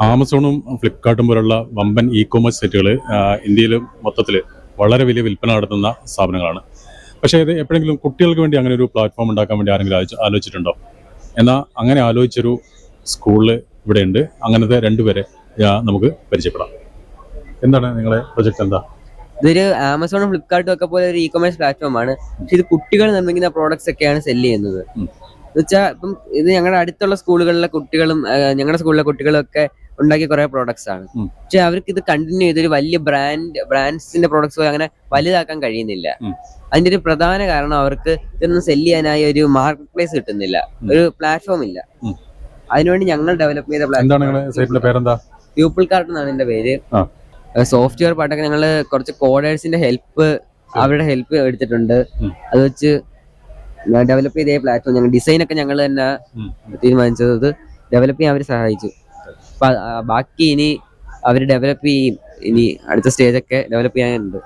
ആമസോണും ഫ്ലിപ്കാർട്ടും പോലുള്ള വമ്പൻ E commerce സൈറ്റുകൾ ഇന്ത്യയിൽ മൊത്തത്തിൽ വളരെ വലിയ വിൽപ്പന നടത്തുന്ന സ്ഥാപനങ്ങളാണ്. പക്ഷേ ഇത് എപ്പോഴെങ്കിലും കുട്ടികൾക്ക് വേണ്ടി അങ്ങനെ ഒരു പ്ലാറ്റ്ഫോം ഉണ്ടാക്കാൻ വേണ്ടി ആരെങ്കിലും ആലോചി- ആലോചിച്ചിട്ടുണ്ടോ? എന്നാൽ അങ്ങനെ ആലോചിച്ചൊരു സ്കൂളിൽ ഇവിടെയുണ്ട്. അങ്ങനത്തെ രണ്ടുപേരെ നമുക്ക് പരിചയപ്പെടാം. എന്താണ് നിങ്ങളെ പ്രൊജക്ട് എന്താ? ഇതൊരു ആമസോണും ഫ്ലിപ്കാർട്ടും ഒക്കെ പോലെ ഒരു ഇ കൊമേഴ്സ് പ്ലാറ്റ്ഫോം ആണ്. പക്ഷെ ഇത് കുട്ടികൾ നിർമ്മിക്കുന്ന പ്രോഡക്ട്സ് ഒക്കെയാണ് സെൽ ചെയ്യുന്നത്. എന്ന് എന്നുവെച്ചാൽ ഇപ്പം ഇത് ഞങ്ങളുടെ അടുത്തുള്ള സ്കൂളുകളിലെ കുട്ടികളും ഞങ്ങളുടെ സ്കൂളിലെ കുട്ടികളും ഒക്കെ ഉണ്ടാക്കിയ കുറെ പ്രോഡക്ട്സ് ആണ്. പക്ഷെ അവർക്ക് ഇത് കണ്ടിന്യൂ ചെയ്തൊരു വലിയ ബ്രാൻഡ് ബ്രാൻഡ്സിന്റെ പ്രോഡക്ട്സ് പോയി അങ്ങനെ വലുതാക്കാൻ കഴിയുന്നില്ല. അതിന്റെ ഒരു പ്രധാന കാരണം അവർക്ക് ഇതൊന്നും സെൽ ചെയ്യാനായി ഒരു മാർക്കറ്റ് പ്ലേസ് കിട്ടുന്നില്ല ഒരു പ്ലാറ്റ്ഫോം ഇല്ല. അതിനുവേണ്ടി ഞങ്ങൾ ഡെവലപ്പ് ചെയ്ത പ്ലാറ്റ്ഫോം പ്യൂപ്പിൾ കാർട്ട് എന്നാണ് എന്റെ പേര്. സോഫ്റ്റ്വെയർ പാട്ടൊക്കെ ഞങ്ങൾ കുറച്ച് കോഡേഴ്സിന്റെ ഹെൽപ്പ് അവരുടെ ഹെൽപ്പ് എടുത്തിട്ടുണ്ട്. അത് വെച്ച് ഡെവലപ്പ് ചെയ്ത പ്ലാറ്റ്ഫോം ഞങ്ങൾ ഡിസൈൻ ഒക്കെ ഞങ്ങൾ തന്നെ തീരുമാനിച്ചത്. ഡെവലപ്പ് ചെയ്യാൻ അവർ സഹായിച്ചു. അപ്പൊ ബാക്കി ഇനി അവർ ഡെവലപ്പ് ചെയ്യും ഇനി അടുത്ത സ്റ്റേജ് ഒക്കെ ഡെവലപ്പ് ചെയ്യാനുണ്ട്.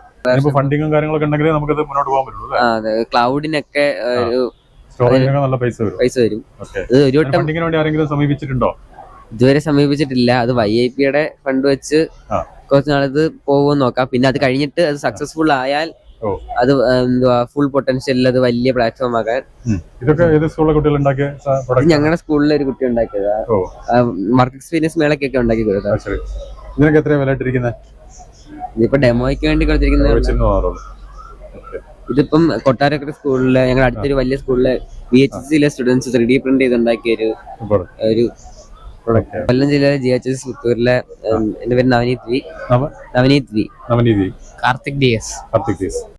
ഫണ്ടിങ്ങും കാര്യങ്ങളൊക്കെ ഉണ്ടെങ്കിൽ നമുക്കത് മുന്നോട്ട് പോകാൻ പറ്റുള്ളൂ അതെ. ക്ലൗഡിനൊക്കെ ഒരു നല്ല പൈസ വരും. പൈസ വരും. ഇത് ഒരു വട്ടം ഫണ്ടിങ്ങിന് വേണ്ടി ആരെങ്കിലും സമീപിച്ചിട്ടുണ്ടോ? ഇതുവരെ സമീപിച്ചിട്ടില്ല. അത് വൈ ഐ പിയുടെ ഫണ്ട് വെച്ച്. കുറച്ച് നാളത് പോകുമെന്ന് നോക്കാം. പിന്നെ അത് കഴിഞ്ഞിട്ട് അത് സക്സസ്ഫുൾ ആയാൽ. അത് എന്തുവാ ഫുൾ പൊട്ടൻഷ്യലിൽ അത് വലിയ പ്ലാറ്റ്ഫോം ആക്കാൻ. ഇതൊക്കെ ഏത് സ്കൂളിലെ കുട്ടികൾ ഉണ്ടാക്കിയ പ്രൊഡക്റ്റ് ഞങ്ങളുടെ സ്കൂളിലെ ഒരു കുട്ടി ഉണ്ടാക്കിയതാ. വർക്ക് എക്സ്പീരിയൻസ് മേളക്കൊക്കെ ഉണ്ടാക്കി ശരി. ഇതിനൊക്കെ എത്രയാ വില ഇട്ടിരിക്കുന്നത് ഇതിപ്പോ ഡെമോയ്ക്ക് വേണ്ടി കൊടുത്തിരിക്കുന്നത് ഇതിപ്പം കൊട്ടാരക്കര സ്കൂളിലെ ഞങ്ങളുടെ അടുത്തൊരു വലിയ സ്കൂളിലെ ബി എച്ച് എസ് സിയിലെ സ്റ്റുഡൻസ് ത്രീ ഡി പ്രിന്റ് ചെയ്ത് ഉണ്ടാക്കിയ ഒരു ഒരു കൊല്ലം ജില്ലയിലെ ജി എച്ച് എസ് പുത്തൂരിലെ എന്റെ പേര് നവനീത് വി. നവ നവനീത് വി. നവനീതി Karthik D S Karthik these